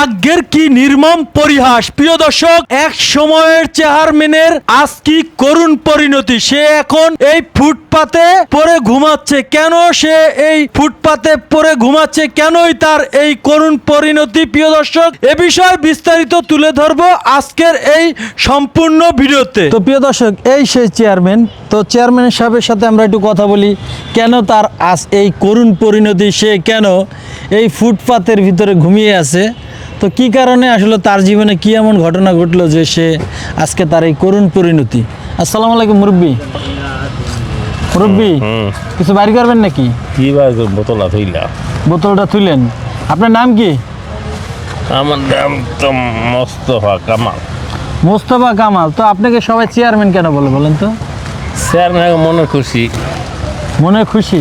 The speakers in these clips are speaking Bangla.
ভাগ্যের কি নির্মম পরিহাস? প্রিয় দর্শক, এক সময়ের চেয়ারম্যানের আজ কি করুণ পরিণতি? সে এখন এই ফুটপাতে পরে ঘুমাচ্ছে। কেন সে এই ফুটপাতে পরে ঘুমাচ্ছে? কেনই তার এই করুণ পরিণতি? প্রিয় দর্শক, এ বিষয়ে বিস্তারিত তুলে ধরবো আজকের এই সম্পূর্ণ ভিডিওতে। তো প্রিয় দর্শক, এই সেই চেয়ারম্যান। তো চেয়ারম্যান সাহেবের সাথে আমরা একটু কথা বলি। কেন তার আজ এই করুণ পরিণতি? সে কেন এই ফুটপাতের ভিতরে ঘুমিয়ে আছে? তো কি কারণে আসলে তার জীবনে কি এমন ঘটনা ঘটলো যে সে আজকে তার এই করুণ পরিণতি? আসসালামু আলাইকুম মুরব্বী। মুরব্বী কিছু বাড়ি করবেন নাকি? কি বার বোতলা থইলা। বোতলটা তুলেন আপনার নাম কি? আমার নাম তো মোস্তফা কামাল। মোস্তফা কামাল। তো আপনাকে সবাই চেয়ারম্যান কেন বলে বলেন তো? চেয়ারম্যান মনে খুশি। মনে খুশি?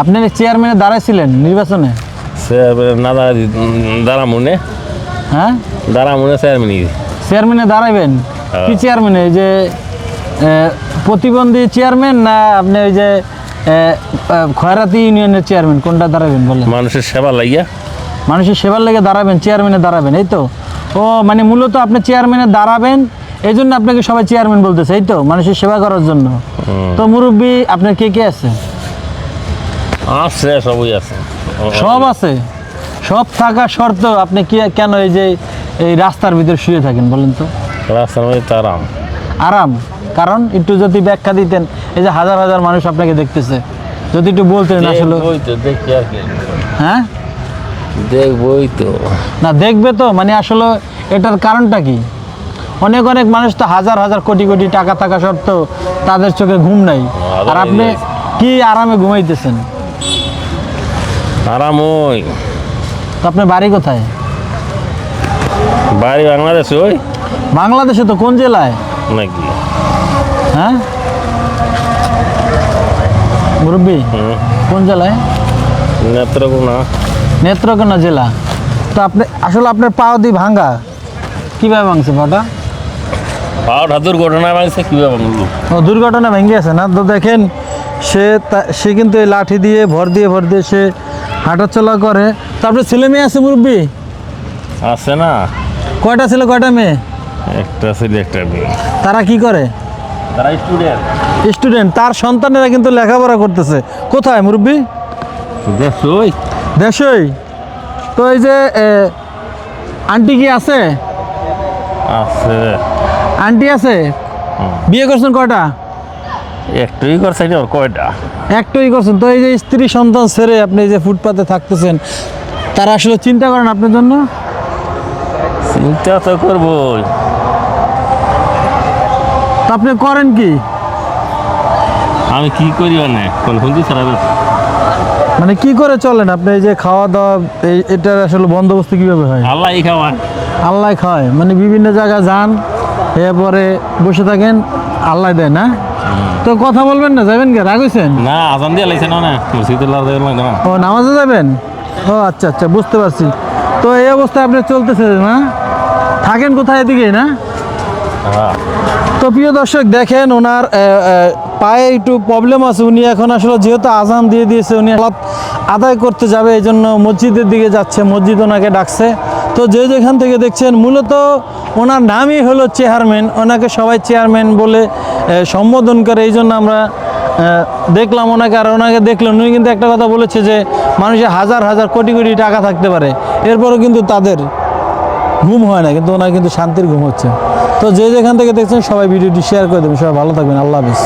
আপনি চেয়ারম্যানে দাঁড়াইছিলেন নির্বাচনে? না দাঁড়া মনে হ্যাঁ? দাঁড়া মনে স্যার মিনি চেয়ারম্যানে দাঁড়াইবেন? কি চেয়ারম্যানে? যে প্রতিবন্ধী চেয়ারম্যান না আপনি ওই যে খয়রাতি ইউনিয়নের চেয়ারম্যান? কোনটা দাঁড়াবেন বলেন? মানুষের সেবা লাগিয়া। মানুষের সেবার লেগে দাঁড়াবেন চেয়ারম্যানে দাঁড়াবেন এই তো? ও মানে মূলত আপনি চেয়ারম্যানে দাঁড়াবেন এই জন্য আপনাকে সবাই চেয়ারম্যান বলতেছে এই তো? মানুষের সেবা করার জন্য। তো মুরব্বী আপনার কে কে আছে? আছে সবই আছে। সব আছে? সব থাকা সত্ত্বেও আপনি কি কেন এই যে এই রাস্তার ভিতরে শুয়ে থাকেন বলেন তো? রাস্তার মধ্যে তারাম আরাম। কারণ একটু যদি ব্যাখ্যা দিতেন এই যে হাজার হাজার মানুষ আপনাকে দেখতেছে যদি একটু বলতেন আসলে। দেখবই তো দেখি আর কি। হ্যাঁ? দেখবই তো। না দেখবে তো মানে আসলে এটার কারণটা কি? অনেক অনেক মানুষ তো হাজার হাজার কোটি কোটি টাকা থাকা সত্ত্বেও তাদের চোখে ঘুম নাই। আর আপনি কি আরামে ঘুমাইতেছেন? আরাম ওই তো আপনার বাড়ি কোথায়? বাড়ি বাংলাদেশ ওই? বাংলাদেশে তো কোন জেলায়? নাকি? হ্যাঁ? মুরব্বী কোন জেলায়? নেত্রকোনা। নেত্রকোনা জেলা। তো আপনি আসলে আপনার পাও দিয়ে ভাঙ্গা। কীভাবে ভাঙছে পাটা পাওয়ার হাতুর ঘটনা বাংছে কীভাবে বাংলো ও দুর্ঘটনা ভেঙে গেছে না? তো দেখেন সে সে কিন্তু এই লাঠি দিয়ে ভর দিয়ে ভর দিয়ে সে হাঁটাচলা করে। তারপরে ছেলে মেয়ে আছে মুরব্বী? আছে না। কয়টা ছেলে কয়টা মেয়ে? একটা ছেলে একটা মেয়ে। তারা কি করে? তারা স্টুডেন্ট স্টুডেন্ট। তার সন্তানেরা কিন্তু লেখাপড়া করতেছে। কোথায় মুরব্বী? দেশ ওই দেশই। তো এই যে আন্টি কি আছে? আছে। আন্টি আছে? বিয়ে করছেন কয়টা? একটুই করছে না কয়টা? একটাই করছেন। তো এই যে স্ত্রী সন্তান ছেড়ে আপনি যে ফুটপাতে থাকতেছেন তারা আসলে চিন্তা করেন আপনার জন্য? চিন্তা তো করবোই। তা আপনি করেন কি? আমি কি করি মানে? ছাড়া মানে কি করে চলেন? আপনি এই যে খাওয়া দাওয়া এই এটার আসলে বন্দোবস্ত কীভাবে হয়? আল্লাহ খাওয়া আল্লাহ খাওয়ায়। মানে বিভিন্ন জায়গায় যান এরপরে বসে থাকেন আল্লাহ দেয় না? তো কথা বলবেন না যাবেন কে? রাগ হয়েছেন না আজান দিয়ে লাইছে না না। ও নামাজে যাবেন? ও আচ্ছা আচ্ছা বুঝতে পারছি। তো এই অবস্থায় আপনি চলতেছে না থাকেন কোথায় এদিকে না? হ্যাঁ। তো প্রিয় দর্শক দেখেন ওনার পায়ে একটু প্রবলেম আছে। উনি এখন আসলে যেহেতু আজান দিয়ে দিয়েছে, উনি আদায় করতে যাবে এই জন্য মসজিদের দিকে যাচ্ছে, মসজিদ ওনাকে ডাকছে। তো যে যেখান থেকে দেখছেন, মূলত ওনার নামই হলো চেয়ারম্যান ওনাকে সবাই চেয়ারম্যান বলে সম্বোধন করে এই জন্য আমরা দেখলাম ওনাকে, আর ওনাকে দেখলেন উনি কিন্তু একটা কথা বলেছে যে, মানুষের হাজার হাজার কোটি কোটি টাকা থাকতে পারে, এরপরও কিন্তু তাদের ঘুম হয় না, কিন্তু ওনার কিন্তু শান্তির ঘুম হচ্ছে। তো যে যেখান থেকে দেখছেন, সবাই ভিডিওটি শেয়ার করে দেবেন। সবাই ভালো থাকবেন। আল্লাহ হাফিজ।